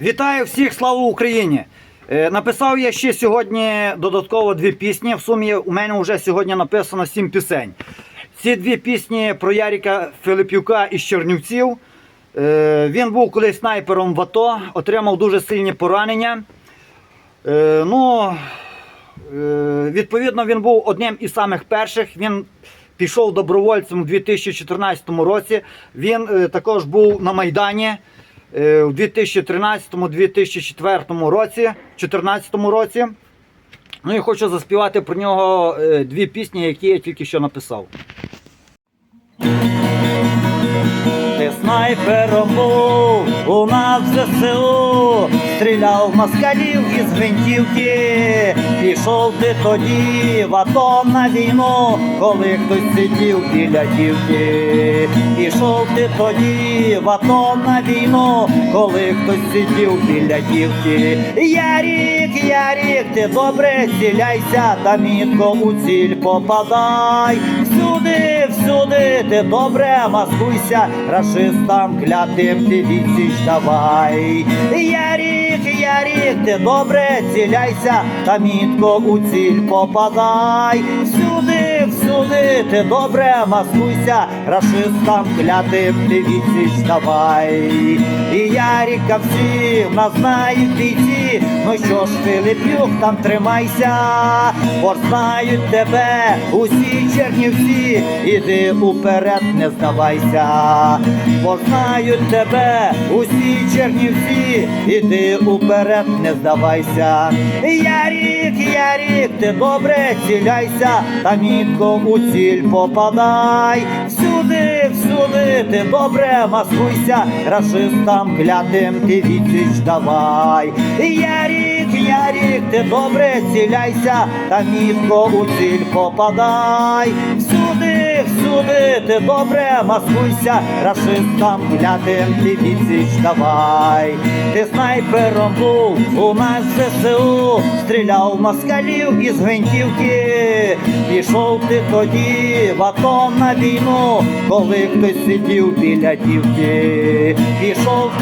Вітаю всіх, слава Україні! Е, Написав я ще сьогодні додатково дві пісні. В сумі у мене вже сьогодні написано сім пісень. Ці дві пісні про Яріка Филипюка із Чернівців. Е, Він був колись снайпером в АТО, отримав дуже сильні поранення. Е, Ну, відповідно, він був одним із самих перших. Він пішов добровольцем у 2014 році. Він також був на Майдані у 2013-2004 році, 2014 році. Ну і хочу заспівати про нього е, дві пісні, які я тільки що написав. Ти снайпером був у нас в ЗСУ, стріляв москалів із гвинтівки, пішов ти тоді в АТО на війну, коли хтось сидів біля дівки, пішов ти тоді в АТО на війну, коли хтось сидів біля дівки. Ярік, Ярік, ти добре ціляйся, та мітко у ціль попадай. Всюди, всюди, ти добре маскуйся, рашистам клятим ти відсіч давай. Ярік, Ярік, ти добре ціляйся, та мітко у ціль попадай. Всюди, всюди, ти добре маскуйся, рашистам клятим ти відсіч давай. Яріка всі нас знають бійці, ну що ж, Филипюк, там тримайся, бо знають тебе усі чернівці, іди уперед, не здавайся, бо знають тебе усі чернівці, іди уперед, не здавайся. Ярік, Ярік, ти добре ціляйся, та мітко у ціль попадай. Всюди, всюди, ти добре маскуйся, рашистам клятим ти відсіч давай. Ярік, Ярік, ти добре ціляйся, та мітко у ціль попадай. Ти добре маскуйся, рашистам клятим ти відсіч давай. Ти снайпером був у нас ЗСУ, стріляв москалів із гвинтівки. Пішов ти тоді в АТО на війну, коли хтось сидів біля дівки.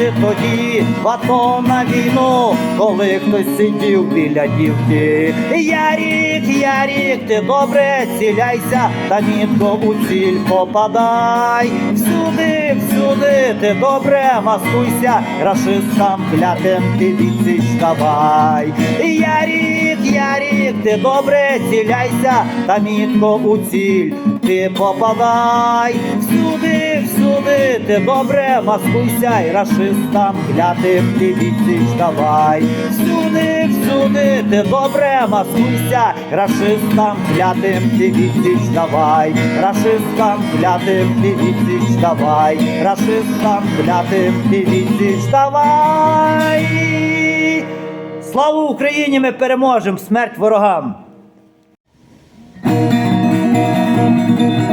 Ти тоді в АТО на війну, коли хтось сидів біля дівки. Ярік, Ярік, ти добре ціляйся, та мітко у ціль попадай. Всюди, всюди, ти добре маскуйся, рашистам клятим ти відсіч давай. Ярік, Ярік, ти добре ціляйся, та мітко у ціль ти попадай. Всюди, всюди, ти добре маскуйся, і рашистам клятим ти відсіч давай. Всюди, всюди, ти добре маскуйся, рашистам клятим ти відсіч давай. Рашистам клятим ти відсіч давай. Рашистам клятим ти відсіч давай. Слава Україні! Ми переможемо! Смерть ворогам! thank you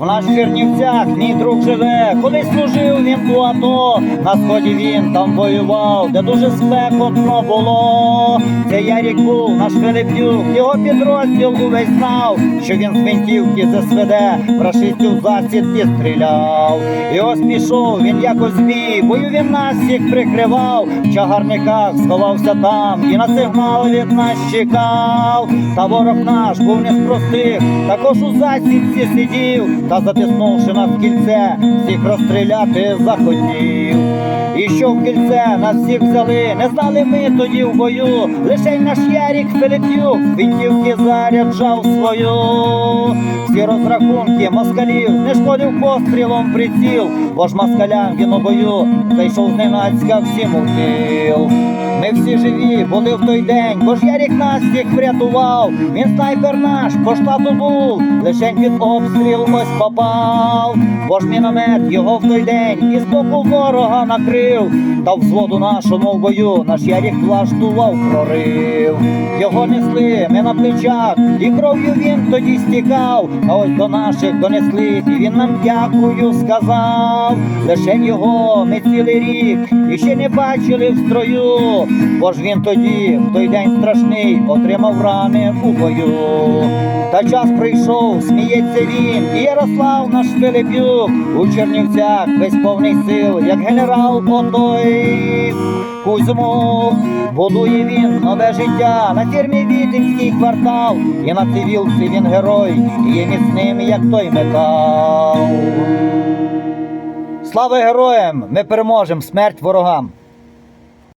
В нас в Чернівцях мій друг живе, колись служив він у АТО, на сході він там воював, де дуже спекотно було. Це Ярік був наш Филипюк, його підрозділ увесь знав, що він з гвинтівки ЗСВД, рашистів засідки стріляв. І ось пішов він якось бій, бою він нас всіх прикривав, в чагарниках сховався там і на сигнал від нас чекав. Та ворог наш був не з простих, також у засідці сидів, та затиснувши нас в кільце, всіх розстріляти захотів. І що в кільце нас всіх взяли, не знали ми тоді в бою, лише наш Ярік Филипюк вінтівки заряджав свою. Всі розрахунки москалів не шкодив пострілом приціл, бо ж москалям він у бою зайшов зненацька всім у тил. Ми всі живі були в той день, бо ж Ярік нас всіх врятував. Він снайпер наш по штату був, лишень під обстріл ось попав. Бо ж міномет його в той день із боку ворога накрив. Та взводу нашому в бою наш Ярік влаштував прорив. Його несли ми на плечах, і кров'ю він тоді стікав. А ось до наших донесли, і він нам дякую сказав. Лишень його ми цілий рік і ще не бачили в строю. Бо ж він тоді, в той день страшний, отримав рани у бою. Та час прийшов, сміється він, і Ярослав наш Филипюк у Чернівцях весь повний сил, як генерал отой. Кузьмук будує він нове життя на фірмі Віденський квартал, і на цивілці він герой, і є міцним, як той метал. Слава героям! Ми переможемо смерть ворогам!